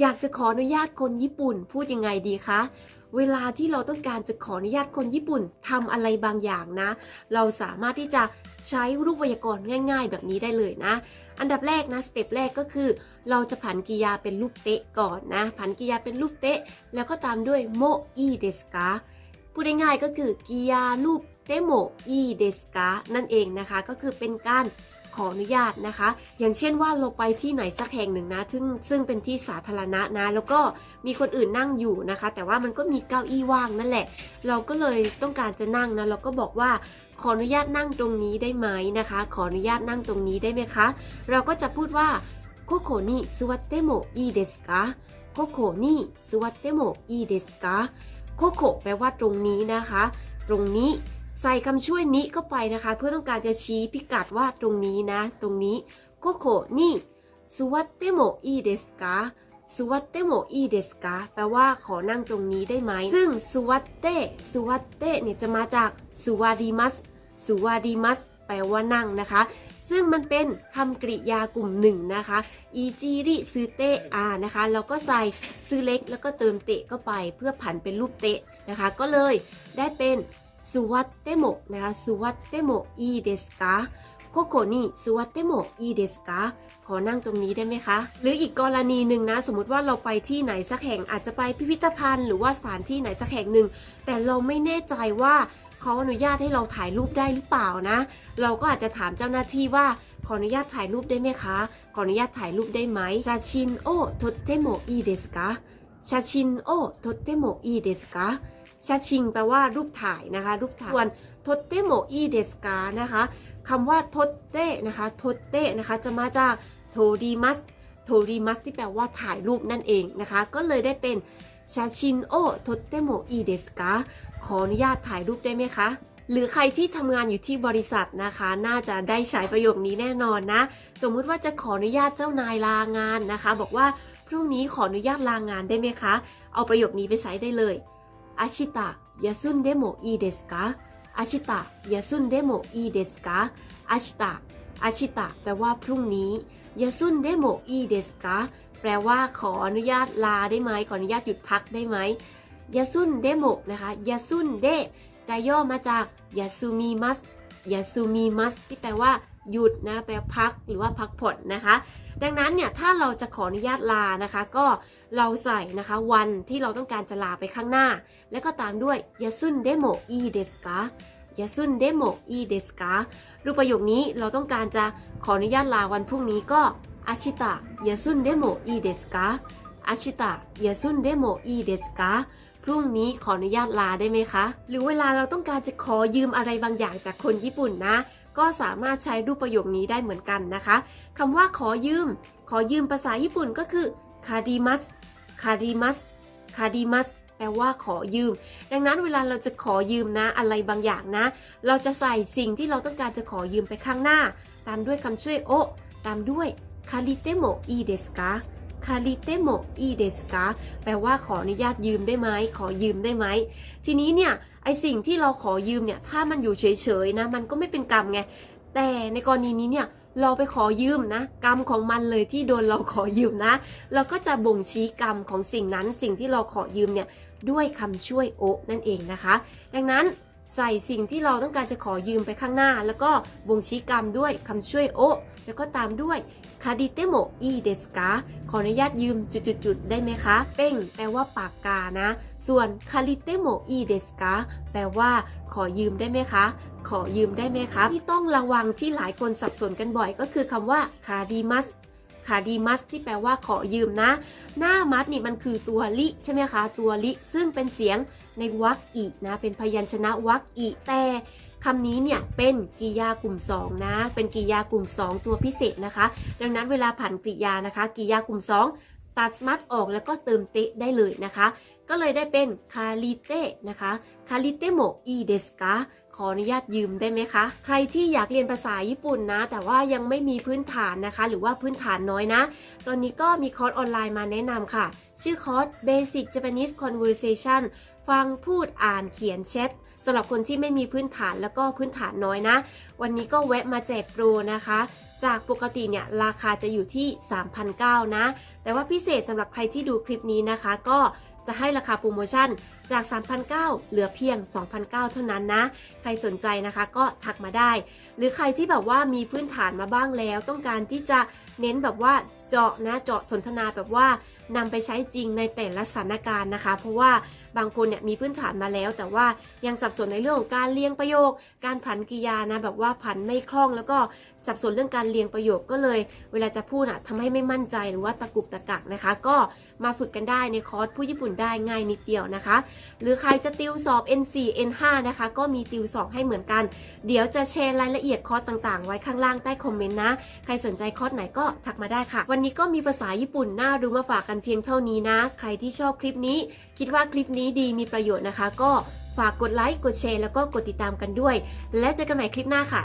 อยากจะขออนุญาตคนญี่ปุ่น พูดยังไงดีคะ เวลาที่เราต้องการจะขออนุญาตคนญี่ปุ่นทำอะไรบางอย่างนะ เราสามารถที่จะใช้รูปไวยากรณ์ง่าย ๆ แบบนี้ได้เลยนะ อันดับแรกนะสเต็ปแรกก็คือ เราจะผันกริยาเป็นรูปเตะก่อนนะ ผันกริยาเป็นรูปเตะ แล้วก็ตามด้วยโมอีเดสกาพูดง่ายๆก็คือกริยารูปเตโมอีเดสกานั่นเองนะคะ ก็คือเป็นการ ขออนุญาตนะคะ อย่างเช่นว่าเราไปที่ไหนสักแห่งหนึ่งนะซึ่งซึ่งเป็นที่สาธารณะนะ แล้วก็มีคนอื่นนั่งอยู่นะคะ แต่ว่ามันก็มีเก้าอี้ว่างนั่นแหละ เราก็เลยต้องการจะนั่งนะเราก็บอกว่าขออนุญาตนั่งตรงนี้ได้ไหมนะคะ ขออนุญาตนั่งตรงนี้ได้ไหมคะ เราก็จะพูดว่าโคโคนี่สวัตเตโมอีเดสกาโคโคนี่สวัตเตโมอีเดสกาโคโคแปลว่าตรงนี้นะคะ ตรงนี้ ใส่คำช่วยนี้เข้าไปนะคะ เพื่อต้องการจะชี้พิกัดว่าตรงนี้นะ ตรงนี้โคโคนี่สวัตเตโมอีเดสกาสวัตเตโมอีเดสกาแปลว่าขอนั่งตรงนี้ได้ไหม ซึ่งสวัตเตสวัตเตเนี่ยจะมาจากสวาดีมัสสวาดีมัสแปลว่านั่งนะคะ ซึ่งมันเป็นคำกริยากลุ่มหนึ่งนะคะอีจีริซือเตอานะคะเราก็ใส่ซื้อเล็กแล้วก็เติมเตะเข้าไปเพื่อผันเป็นรูปเตะนะคะ ก็เลยได้เป็น สุวัตเตโมนะคะสุวัตเตโมอีเดสกาโคโคนี่สุวัตเตโมอีเดสกาขอนั่งตรงนี้ได้ไหมคะ หรืออีกกรณีหนึ่งนะ สมมติว่าเราไปที่ไหนสักแห่งอาจจะไปพิพิธภัณฑ์หรือว่าสถานที่ไหนสักแห่งหนึ่ง แต่เราไม่แน่ใจว่าเขาอนุญาตให้เราถ่ายรูปได้หรือเปล่านะ เราก็อาจจะถามเจ้าหน้าที่ว่าขออนุญาตถ่ายรูปได้ไหมคะ ขออนุญาตถ่ายรูปได้ไหมชาชินโอโทเตโมอีเดสกาชาชินโอโทเตโมอีเดสกา ชาชิงแปลว่ารูปถ่ายนะคะ รูปถ่ายส่วนโทเตโมอีเดสกานะคะคำว่าโทเตนะคะโทเตนะคะจะมาจากโทดีมัสโทดีมัสที่แปลว่าถ่ายรูปนั่นเองนะคะ ก็เลยได้เป็นชาชินโอทเตโมอีเดสกาขออนุญาตถ่ายรูปได้ไหมคะ หรือใครที่ทำงานอยู่ที่บริษัทนะคะ น่าจะได้ใช้ประโยคนี้แน่นอนนะ สมมุติว่าจะขออนุญาตเจ้านายลางานนะคะ บอกว่าพรุ่งนี้ขออนุญาตลางานได้ไหมคะ เอาประโยคนี้ไปใช้ได้เลย อาชิตะยาซุนเดโมอีเดสกาอาชิตะยาซุนเดโมอีเดสกาชิตะแปลว่าพรุ่งนี้ยาซุนเดโมอีเดสกาแปลว่าขออนุญาตลาได้ไหมขออนุญาตหยุดพักได้ไหมยาซุนเดโมนะคะยาซุนเดจะย่อมาจากยาซูมิมัสยาซูมิมัสที่แปลว่า หยุดนะแปลพักหรือว่าพักผ่อนนะคะ ดังนั้นเนี่ยถ้าเราจะขออนุญาตลานะคะ ก็เราใส่นะคะวันที่เราต้องการจะลาไปข้างหน้า แล้วก็ตามด้วยยาซุนเดโมอีเดสกายาซุนเดโมอีเดสการูปประโยคนี้เราต้องการจะขออนุญาตลาวันพรุ่งนี้ก็อาชิตะยาซุนเดโมอีเดสกาอาชิตะยาซุนเดโมอีเดสกา พรุ่งนี้ขออนุญาตลาได้ไหมคะ หรือเวลาเราต้องการจะขอยืมอะไรบางอย่างจากคนญี่ปุ่นนะ ก็สามารถใช้รูปประโยคนี้ได้เหมือนกันนะคะคำว่าขอยืม ขอยืมภาษาญี่ปุ่นก็คือคาดิมัสคาดิมัสคาดิมัสแปลว่าขอยืม ดังนั้นเวลาเราจะขอยืมนะอะไรบางอย่างนะ เราจะใส่สิ่งที่เราต้องการจะขอยืมไปข้างหน้า ตามด้วยคำช่วยโอตามด้วยคาริเตโมอีเดสกา คาริเตโมอีเดสกาแปลว่าขออนุญาตยืมได้ไหมขอยืมได้ไหม ทีนี้เนี่ยไอสิ่งที่เราขอยืมเนี่ยถ้ามันอยู่เฉยๆนะมันก็ไม่เป็นกรรมไงแต่ในกรณีนี้เนี่ยเราไปขอยืมนะ กรรมของมันเลยที่โดนเราขอยืมนะ เราก็จะบ่งชี้กรรมของสิ่งนั้นสิ่งที่เราขอยืมเนี่ยด้วยคำช่วยโอนั่นเองนะคะ ดังนั้น ใส่สิ่งที่เราต้องการจะขอยืมไปข้างหน้า แล้วก็บ่งชี้กรรมด้วยคำช่วยโอ แล้วก็ตามด้วยคาดิเตโมอีเดสกาขออนุญาตยืมจุดๆ ๆ ได้ไหมคะ เป้งแปลว่าปากกานะ ส่วนคาริเตโมอีเดสกาแปลว่า ขอยืมได้ไหมคะ ขอยืมได้ไหมคะ ที่ต้องระวังที่หลายคนสับสนกันบ่อยก็คือคำว่าคาดิมัส คาดีมัสที่แปลว่าขอยืมนะ หน้ามัสนี่มันคือตัวลิใช่ไหมคะ ตัวลิซึ่งเป็นเสียงในวรรคอีนะ เป็นพยัญชนะวรรคอีแต่คำนี้เนี่ยเป็นกริยากลุ่ม 2 นะ เป็นกริยากลุ่ม 2 ตัวพิเศษนะคะ ดังนั้นเวลาผันกริยานะคะกริยากลุ่ม 2 ตัดสมัดออกแล้วก็เติมเตะได้เลยนะคะ ก็เลยได้เป็นคาริเตะนะคะคาริเตโมอีเดสกาขออนุญาตยืมได้ไหมคะ ใครที่อยากเรียนภาษาญี่ปุ่นนะ แต่ว่ายังไม่มีพื้นฐานนะคะ หรือว่าพื้นฐานน้อยนะ ตอนนี้ก็มีคอร์สออนไลน์มาแนะนำค่ะ ชื่อคอร์ส Basic Japanese Conversation ฟังพูดอ่านเขียนแชทสำหรับคนที่ไม่มีพื้นฐานแล้วก็พื้นฐานน้อยนะ วันนี้ก็แวะมาแจกโปรนะคะ จากปกติเนี่ยราคาจะอยู่ที่ 3,009นะ แต่ว่าพิเศษสำหรับใครที่ดูคลิปนี้นะคะ ก็จะให้ราคาโปรโมชั่นจาก 3,009เหลือเพียง 2,009เท่านั้นนะ ใครสนใจนะคะก็ทักมาได้ หรือใครที่แบบว่ามีพื้นฐานมาบ้างแล้ว ต้องการที่จะ เน้นแบบว่าเจาะนะเจาะสนทนาแบบว่านำไปใช้จริงในแต่ละสถานการณ์นะคะ เพราะว่าบางคนเนี่ยมีพื้นฐานมาแล้ว แต่ว่ายังสับสนในเรื่องของการเรียงประโยค การผันกริยานะแบบว่าผันไม่คล่อง แล้วก็สับสนเรื่องการเรียงประโยคก็เลย เวลาจะพูดอะทำให้ไม่มั่นใจหรือว่าตะกุกตะกักนะคะ ก็มาฝึกกันได้ในคอร์สผู้ญี่ปุ่นได้ง่ายนิดเดียวนะคะ หรือใครจะติวสอบ N4 N5 นะคะ ก็มีติวสอบให้เหมือนกัน เดี๋ยวจะแชร์รายละเอียดคอร์สต่างๆ ไว้ข้างล่างใต้คอมเมนต์นะ ใครสนใจคอร์สไหนก็ก็ทักมาได้ค่ะ วันนี้ก็มีภาษาญี่ปุ่นน่ารู้มาฝากกันเพียงเท่านี้นะ ใครที่ชอบคลิปนี้ คิดว่าคลิปนี้ดีมีประโยชน์นะคะ ก็ฝากกดไลค์กดแชร์แล้วก็กดติดตามกันด้วย และเจอกันใหม่คลิปหน้าค่ะ